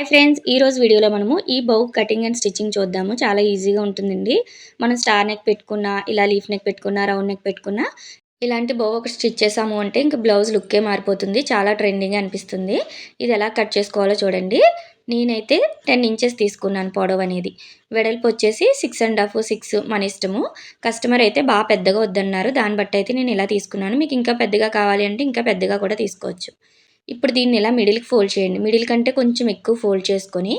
Hi friends ఈ రోజు వీడియోలో మనము ఈ బౌ కటింగ్ అండ్ స్టిచ్చింగ్ చూద్దాము. చాలా ఈజీగా ఉంటుందండి. మనం స్టార్ నెక్ పెట్టుకున్నా ఇలా లీఫ్ నెక్ పెట్టుకున్నా రౌండ్ నెక్ పెట్టుకున్నా ఇలాంటి బౌ ఒకటి స్టిచ్ చేసాము అంటే ఇంక బ్లౌజ్ లుక్కే మారిపోతుంది. చాలా ట్రెండింగ్ అనిపిస్తుంది. ఇది ఎలా కట్ చేసుకోవాలో చూడండి. నేనైతే టెన్ ఇంచెస్ తీసుకున్నాను పొడవు అనేది. వెడల్పు వచ్చేసి సిక్స్ అండ్ హాఫ్ సిక్స్ మన ఇష్టము. కస్టమర్ అయితే బాగా పెద్దగా వద్దన్నారు. దాన్ని బట్టి అయితే నేను ఇలా తీసుకున్నాను. మీకు ఇంకా పెద్దగా కావాలి అంటే ఇంకా పెద్దగా కూడా తీసుకోవచ్చు. ఇప్పుడు దీన్ని ఇలా మిడిల్కి ఫోల్డ్ చేయండి. మిడిల్ కంటే కొంచెం ఎక్కువ ఫోల్డ్ చేసుకొని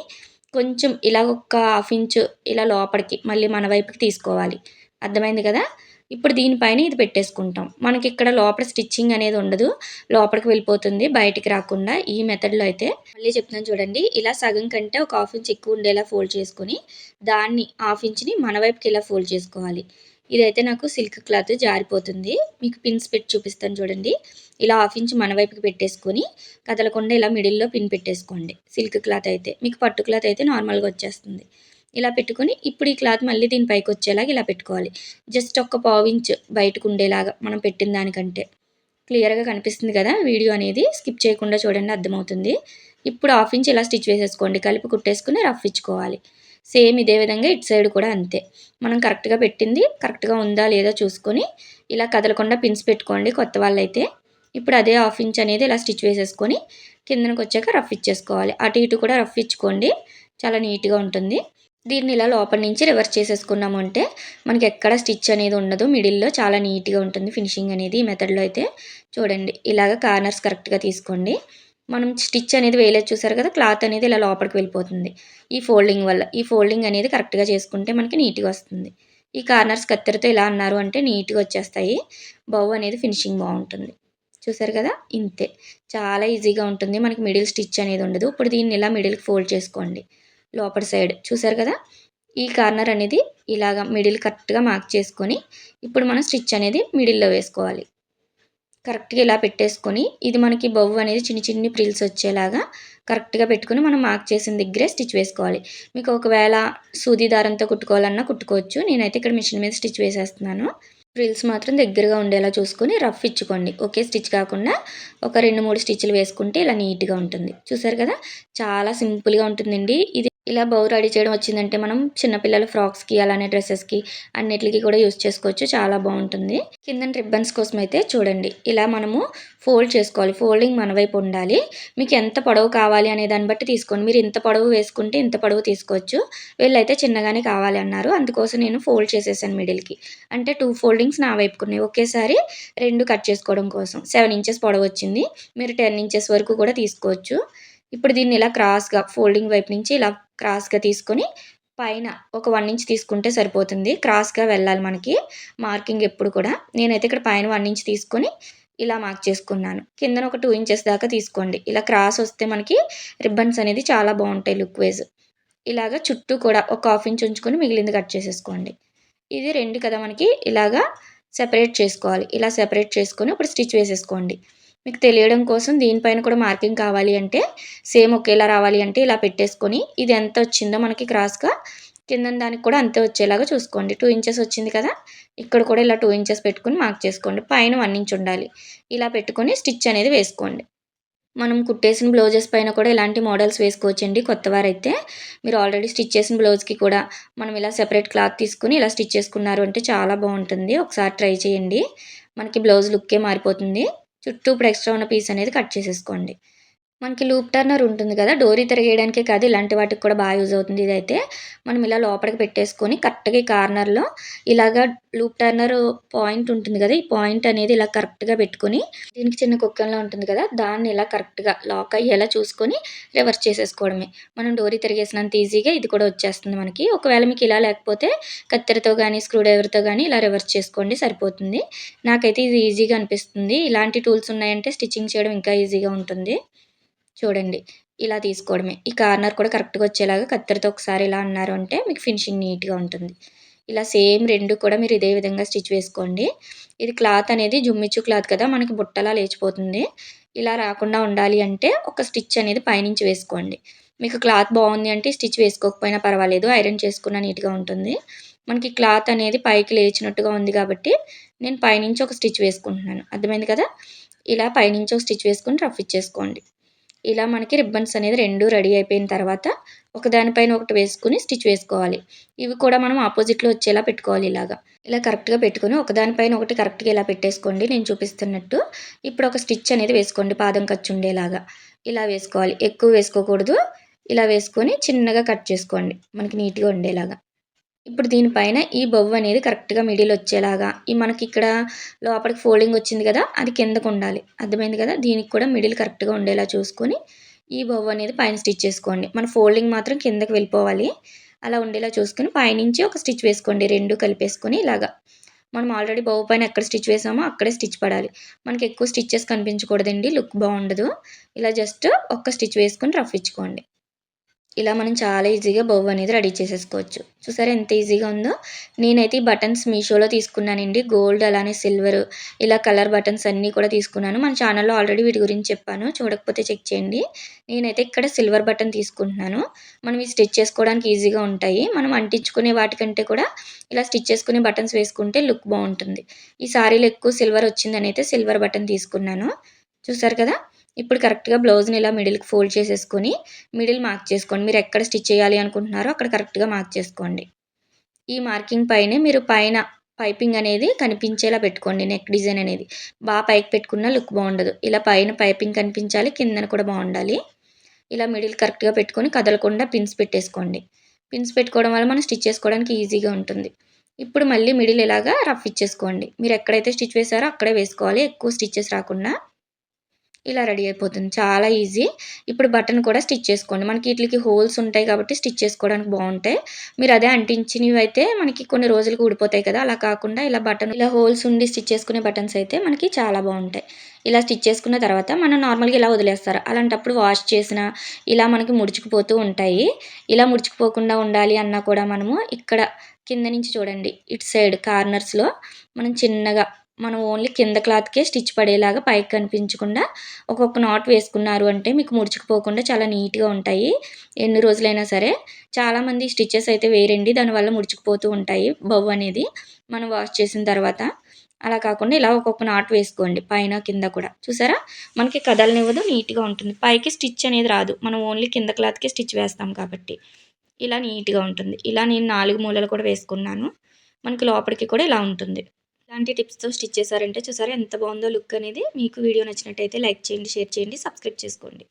కొంచెం ఇలా ఒక హాఫ్ ఇంచు ఇలా లోపలికి మళ్ళీ మన వైపుకి తీసుకోవాలి. అర్థమైంది కదా? ఇప్పుడు దీనిపైన ఇది పెట్టేసుకుంటాం. మనకి ఇక్కడ లోపల స్టిచ్చింగ్ అనేది ఉండదు. లోపలికి వెళ్ళిపోతుంది బయటికి రాకుండా ఈ మెథడ్లో అయితే. మళ్ళీ చెప్తున్నాను చూడండి. ఇలా సగం కంటే ఒక హాఫ్ ఇంచ్ ఎక్కువ ఉండేలా ఫోల్డ్ చేసుకొని దాన్ని హాఫ్ ఇంచ్ని మన వైపుకి ఇలా ఫోల్డ్ చేసుకోవాలి. ఇదైతే నాకు సిల్క్ క్లాత్ జారిపోతుంది. మీకు పిన్స్ పెట్టి చూపిస్తాను చూడండి. ఇలా హాఫ్ ఇంచ్ మన వైపుకి పెట్టేసుకొని కదలకుండా ఇలా మిడిల్లో పిన్ పెట్టేసుకోండి. సిల్క్ క్లాత్ అయితే. మీకు పట్టు క్లాత్ అయితే నార్మల్గా వచ్చేస్తుంది. ఇలా పెట్టుకొని ఇప్పుడు ఈ క్లాత్ మళ్ళీ దీని పైకి వచ్చేలాగా ఇలా పెట్టుకోవాలి. జస్ట్ ఒక పావు ఇంచ్ బయటకు ఉండేలాగా మనం పెట్టిన దానికంటే. క్లియర్గా కనిపిస్తుంది కదా వీడియో అనేది. స్కిప్ చేయకుండా చూడండి అర్థమవుతుంది. ఇప్పుడు హాఫ్ ఇంచ్ ఇలా స్టిచ్ వేసేసుకోండి. కలిపి కుట్టేసుకుని రఫ్ ఇచ్చుకోవాలి. సేమ్ ఇదే విధంగా ఇటు సైడ్ కూడా అంతే. మనం కరెక్ట్గా పెట్టింది కరెక్ట్గా ఉందా లేదా చూసుకొని ఇలా కదలకుండా పిన్స్ పెట్టుకోండి కొత్త వాళ్ళైతే. ఇప్పుడు అదే హాఫ్ ఇంచ్ అనేది ఇలా స్టిచ్ వేసేసుకొని కిందనకు వచ్చాక రఫ్ ఇచ్చేసుకోవాలి. అటు ఇటు కూడా రఫ్ ఇచ్చుకోండి. చాలా నీట్గా ఉంటుంది. దీన్ని ఇలా లోపల నుంచి రివర్స్ చేసేసుకున్నాము అంటే మనకి ఎక్కడ స్టిచ్ అనేది ఉండదు. మిడిల్లో చాలా నీట్గా ఉంటుంది ఫినిషింగ్ అనేది ఈ మెథడ్లో అయితే. చూడండి ఇలాగ కార్నర్స్ కరెక్ట్గా తీసుకోండి. మనం స్టిచ్ అనేది వేయలేదు చూసారు కదా? క్లాత్ అనేది ఇలా లోపలికి వెళ్ళిపోతుంది. ఈ ఫోల్డింగ్ వల్ల ఈ ఫోల్డింగ్ అనేది కరెక్ట్గా చేసుకుంటే మనకి నీట్గా వస్తుంది. ఈ కార్నర్స్ కత్తెరతో ఇలా అన్నారు అంటే నీట్గా వచ్చేస్తాయి. బౌ అనేది ఫినిషింగ్ బాగుంటుంది. చూసారు కదా? ఇంతే. చాలా ఈజీగా ఉంటుంది. మనకి మిడిల్ స్టిచ్ అనేది ఉండదు. ఇప్పుడు దీన్ని ఇలా మిడిల్కి ఫోల్డ్ చేసుకోండి. లోపల సైడ్. చూసారు కదా? ఈ కార్నర్ అనేది ఇలాగా మిడిల్ కరెక్ట్గా మార్క్ చేసుకొని ఇప్పుడు మనం స్టిచ్ అనేది మిడిల్లో వేసుకోవాలి. కరెక్ట్గా ఇలా పెట్టేసుకొని ఇది మనకి బొవ్వు అనేది చిన్ని చిన్ని ప్రిల్స్ వచ్చేలాగా కరెక్ట్గా పెట్టుకుని మనం మార్క్ చేసిన దగ్గరే స్టిచ్ వేసుకోవాలి. మీకు ఒకవేళ సూది దారంతో కుట్టుకోవాలన్నా కుట్టుకోవచ్చు. నేనైతే ఇక్కడ మిషన్ మీద స్టిచ్ వేసేస్తున్నాను. ప్రిల్స్ మాత్రం దగ్గరగా ఉండేలా చూసుకొని రఫ్ ఇచ్చుకోండి. ఒకే స్టిచ్ కాకుండా ఒక రెండు మూడు స్టిచ్లు వేసుకుంటే ఇలా నీట్గా ఉంటుంది. చూసారు కదా? చాలా సింపుల్గా ఉంటుందండి. ఇది ఇలా బౌ రెడీ చేయడం వచ్చిందంటే మనం చిన్నపిల్లల ఫ్రాక్స్కి అలానే డ్రెస్సెస్కి అన్నిటికి కూడా యూస్ చేసుకోవచ్చు. చాలా బాగుంటుంది. కింద రిబ్బన్స్ కోసం అయితే చూడండి. ఇలా మనము ఫోల్డ్ చేసుకోవాలి. ఫోల్డింగ్ మన వైపు ఉండాలి. మీకు ఎంత పొడవు కావాలి అనే దాన్ని బట్టి తీసుకోండి. మీరు ఇంత పొడవు వేసుకుంటే ఇంత పొడవు తీసుకోవచ్చు. వీళ్ళైతే చిన్నగానే కావాలి అన్నారు. అందుకోసం నేను ఫోల్డ్ చేసేసాను మిడిల్కి. అంటే టూ ఫోల్డింగ్స్ నా వైపుకున్నాయి. ఒకేసారి రెండు కట్ చేసుకోవడం కోసం. సెవెన్ ఇంచెస్ పొడవు వచ్చింది. మీరు టెన్ ఇంచెస్ వరకు కూడా తీసుకోవచ్చు. ఇప్పుడు దీన్ని ఇలా క్రాస్గా ఫోల్డింగ్ వైపు నుంచి ఇలా క్రాస్గా తీసుకొని పైన ఒక వన్ ఇంచ్ తీసుకుంటే సరిపోతుంది. క్రాస్గా వెళ్ళాలి మనకి. మార్కింగ్ ఎప్పుడు కూడా. నేనైతే ఇక్కడ పైన వన్ ఇంచ్ తీసుకొని ఇలా మార్క్ చేసుకున్నాను. కిందన ఒక టూ ఇంచెస్ దాకా తీసుకోండి. ఇలా క్రాస్ వస్తే మనకి రిబ్బన్స్ అనేది చాలా బాగుంటాయి లుక్ వైజ్. ఇలాగా చుట్టూ కూడా ఒక హాఫ్ ఇంచ్ ఉంచుకొని మిగిలింది కట్ చేసేసుకోండి. ఇది రెండు కదా మనకి. ఇలాగా సెపరేట్ చేసుకోవాలి. ఇలా సెపరేట్ చేసుకొని ఇప్పుడు స్టిచ్ వేసేసుకోండి. మీకు తెలియడం కోసం దీనిపైన కూడా మార్కింగ్ కావాలి అంటే సేమ్ ఒకేలా రావాలి అంటే ఇలా పెట్టేసుకొని ఇది ఎంత వచ్చిందో మనకి క్రాస్గా కింద దానికి కూడా అంతే వచ్చేలాగా చూసుకోండి. టూ ఇంచెస్ వచ్చింది కదా ఇక్కడ కూడా ఇలా టూ ఇంచెస్ పెట్టుకుని మార్క్ చేసుకోండి. పైన వన్ ఇంచ్ ఉండాలి. ఇలా పెట్టుకొని స్టిచ్ అనేది వేసుకోండి. మనం కుట్టేసిన బ్లౌజెస్ పైన కూడా ఇలాంటి మోడల్స్ వేసుకోవచ్చండి కొత్తవారైతే. మీరు ఆల్రెడీ స్టిచ్ చేసిన బ్లౌజ్కి కూడా మనం ఇలా సెపరేట్ క్లాత్ తీసుకుని ఇలా స్టిచ్ చేసుకున్నారు అంటే చాలా బాగుంటుంది. ఒకసారి ట్రై చేయండి. మనకి బ్లౌజ్ లుక్కే మారిపోతుంది. చుట్టూ ఇప్పుడు ఎక్స్ట్రా ఉన్న పీస్ అనేది కట్ చేసేసుకోండి. మనకి లూప్ టర్నర్ ఉంటుంది కదా డోరీ తిరగేయడానికే కాదు ఇలాంటి వాటికి కూడా బాగా యూజ్ అవుతుంది ఇదైతే. మనం ఇలా లోపలికి పెట్టేసుకొని కరెక్ట్గా ఈ కార్నర్లో ఇలాగా లూప్ టర్నర్ పాయింట్ ఉంటుంది కదా ఈ పాయింట్ అనేది ఇలా కరెక్ట్గా పెట్టుకొని దీనికి చిన్న కుక్కన్లో ఉంటుంది కదా దాన్ని ఇలా కరెక్ట్గా లాక్ అయ్యేలా చూసుకొని రివర్స్ చేసేసుకోవడమే. మనం డోరీ తిరిగేసినంత ఈజీగా ఇది కూడా వచ్చేస్తుంది మనకి. ఒకవేళ మీకు ఇలా లేకపోతే కత్తెరతో కానీ స్క్రూడ్రైవర్తో కానీ ఇలా రివర్స్ చేసుకోండి సరిపోతుంది. నాకైతే ఇది ఈజీగా అనిపిస్తుంది. ఇలాంటి టూల్స్ ఉన్నాయంటే స్టిచ్చింగ్ చేయడం ఇంకా ఈజీగా ఉంటుంది. చూడండి. ఇలా తీసుకోవడమే. ఈ కార్నర్ కూడా కరెక్ట్గా వచ్చేలాగా కత్తెరతో ఒకసారి ఇలా అన్నారు అంటే మీకు ఫినిషింగ్ నీట్గా ఉంటుంది. ఇలా సేమ్ రెండు కూడా మీరు ఇదే విధంగా స్టిచ్ వేసుకోండి. ఇది క్లాత్ అనేది జుమ్మిచ్చు క్లాత్ కదా మనకి బుట్టలా లేచిపోతుంది. ఇలా రాకుండా ఉండాలి అంటే ఒక స్టిచ్ అనేది పైనుంచి వేసుకోండి. మీకు క్లాత్ బాగుంది అంటే స్టిచ్ వేసుకోకపోయినా పర్వాలేదు ఐరన్ చేసుకున్న నీట్గా ఉంటుంది. మనకి క్లాత్ అనేది పైకి లేచినట్టుగా ఉంది కాబట్టి నేను పైనుంచి ఒక స్టిచ్ వేసుకుంటున్నాను. అర్థమైంది కదా? ఇలా పైనుంచి ఒక స్టిచ్ వేసుకుని రఫ్ ఇచ్చేసుకోండి. ఇలా మనకి రిబ్బన్స్ అనేది రెండు రెడీ అయిపోయిన తర్వాత ఒకదానిపైన ఒకటి వేసుకుని స్టిచ్ వేసుకోవాలి. ఇవి కూడా మనం ఆపోజిట్లో వచ్చేలా పెట్టుకోవాలి ఇలాగా. ఇలా కరెక్ట్గా పెట్టుకుని ఒకదానిపైన ఒకటి కరెక్ట్గా ఇలా పెట్టేసుకోండి. నేను చూపిస్తున్నట్టు ఇప్పుడు ఒక స్టిచ్ అనేది వేసుకోండి పాదం ఖర్చు ఉండేలాగా. ఇలా వేసుకోవాలి. ఎక్కువ వేసుకోకూడదు. ఇలా వేసుకొని చిన్నగా కట్ చేసుకోండి. మనకి నీట్గా ఉండేలాగా. ఇప్పుడు దీనిపైన ఈ బొవ్వు అనేది కరెక్ట్గా మిడిల్ వచ్చేలాగా ఈ మనకి ఇక్కడ లోపలికి ఫోల్డింగ్ వచ్చింది కదా అది కిందకు ఉండాలి. అర్థమైంది కదా? దీనికి కూడా మిడిల్ కరెక్ట్గా ఉండేలా చూసుకొని ఈ బొవ్వు అనేది పైన స్టిచ్ చేసుకోండి. మన ఫోల్డింగ్ మాత్రం కిందకి వెళ్ళిపోవాలి. అలా ఉండేలా చూసుకొని పైనుంచి ఒక స్టిచ్ వేసుకోండి. రెండు కలిపేసుకొని ఇలాగా. మనం ఆల్రెడీ బొవ్వు పైన ఎక్కడ స్టిచ్ వేసామో అక్కడే స్టిచ్ పడాలి. మనకి ఎక్కువ స్టిచ్చెస్ కనిపించకూడదండి. లుక్ బాగుండదు. ఇలా జస్ట్ ఒక్క స్టిచ్ వేసుకొని రఫ్ ఇచ్చుకోండి. ఇలా మనం చాలా ఈజీగా బొవ్వు అనేది రెడీ చేసేసుకోవచ్చు. చూసారా ఎంత ఈజీగా ఉందో? నేనైతే ఈ బటన్స్ మీషోలో తీసుకున్నానండి. గోల్డ్ అలానే సిల్వర్ ఇలా కలర్ బటన్స్ అన్నీ కూడా తీసుకున్నాను. మన ఛానల్లో ఆల్రెడీ వీటి గురించి చెప్పాను. చూడకపోతే చెక్ చేయండి. నేనైతే ఇక్కడ సిల్వర్ బటన్ తీసుకుంటున్నాను. మనం ఈ స్టిచ్ చేసుకోవడానికి ఈజీగా ఉంటాయి. మనం అంటించుకునే వాటికంటే కూడా ఇలా స్టిచ్ చేసుకునే బటన్స్ వేసుకుంటే లుక్ బాగుంటుంది. ఈ సారీలో ఎక్కువ సిల్వర్ వచ్చిందని అయితే సిల్వర్ బటన్ తీసుకున్నాను. చూసారు కదా? ఇప్పుడు కరెక్ట్గా బ్లౌజ్ని ఇలా మిడిల్కి ఫోల్డ్ చేసేసుకొని మిడిల్ మార్క్ చేసుకోండి. మీరు ఎక్కడ స్టిచ్ చేయాలి అనుకుంటున్నారో అక్కడ కరెక్ట్గా మార్క్ చేసుకోండి. ఈ మార్కింగ్ పైనే మీరు పైన పైపింగ్ అనేది కనిపించేలా పెట్టుకోండి నెక్ డిజైన్ అనేది. బాగా పైకి పెట్టుకున్న లుక్ బాగుండదు. ఇలా పైన పైపింగ్ కనిపించాలి కిందన కూడా బాగుండాలి. ఇలా మిడిల్ కరెక్ట్గా పెట్టుకొని కదలకుండా పిన్స్ పెట్టేసుకోండి. పిన్స్ పెట్టుకోవడం వల్ల మనం స్టిచ్ చేసుకోవడానికి ఈజీగా ఉంటుంది. ఇప్పుడు మళ్ళీ మిడిల్ ఇలాగా రఫ్ ఇచ్చేసుకోండి. మీరు ఎక్కడైతే స్టిచ్ వేసారో అక్కడే వేసుకోవాలి. ఎక్కువ స్టిచ్చెస్ రాకుండా ఇలా రెడీ అయిపోతుంది. చాలా ఈజీ. ఇప్పుడు బటన్ కూడా స్టిచ్ చేసుకోండి. మనకి వీటికి హోల్స్ ఉంటాయి కాబట్టి స్టిచ్ చేసుకోవడానికి బాగుంటాయి. మీరు అదే అంటించినవి అయితే మనకి కొన్ని రోజులకు ఊడిపోతాయి కదా. అలా కాకుండా ఇలా బటన్ ఇలా హోల్స్ ఉండి స్టిచ్ చేసుకునే బటన్స్ అయితే మనకి చాలా బాగుంటాయి. ఇలా స్టిచ్ చేసుకున్న తర్వాత మనం నార్మల్గా ఇలా వదిలేస్తారు. అలాంటప్పుడు వాష్ చేసిన ఇలా మనకి ముడుచుకుపోతూ ఉంటాయి. ఇలా ముడుచుకుపోకుండా ఉండాలి అన్నా కూడా మనము ఇక్కడ కింద నుంచి చూడండి. ఇటు సైడ్ కార్నర్స్లో మనం చిన్నగా మనం ఓన్లీ కింద క్లాత్కే స్టిచ్ పడేలాగా పైకి కనిపించకుండా ఒక్కొక్క నాట్ వేసుకున్నారు అంటే మీకు ముడుచుకుపోకుండా చాలా నీట్గా ఉంటాయి. ఎన్ని రోజులైనా సరే. చాలామంది స్టిచ్చెస్ అయితే వేరండి. దానివల్ల ముడుచుకుపోతూ ఉంటాయి బవ్ అనేది మనం వాష్ చేసిన తర్వాత. అలా కాకుండా ఇలా ఒక్కొక్క నాట్ వేసుకోండి పైన కింద కూడా. చూసారా? మనకి కదలనివ్వదు నీట్గా ఉంటుంది. పైకి స్టిచ్ అనేది రాదు. మనం ఓన్లీ కింద క్లాత్కే స్టిచ్ వేస్తాం కాబట్టి. ఇలా నీట్గా ఉంటుంది. ఇలా నేను నాలుగు మూలలు కూడా వేసుకున్నాను. మనకి లోపలికి కూడా ఇలా ఉంటుంది. ఇలాంటి టిప్స్తో స్టిచ్ చేశారంటే చూసారా ఎంత బాగుందో లుక్ అనేది. మీకు వీడియో నచ్చినట్టయితే లైక్ చేయండి షేర్ చేయండి సబ్స్క్రైబ్ చేసుకోండి.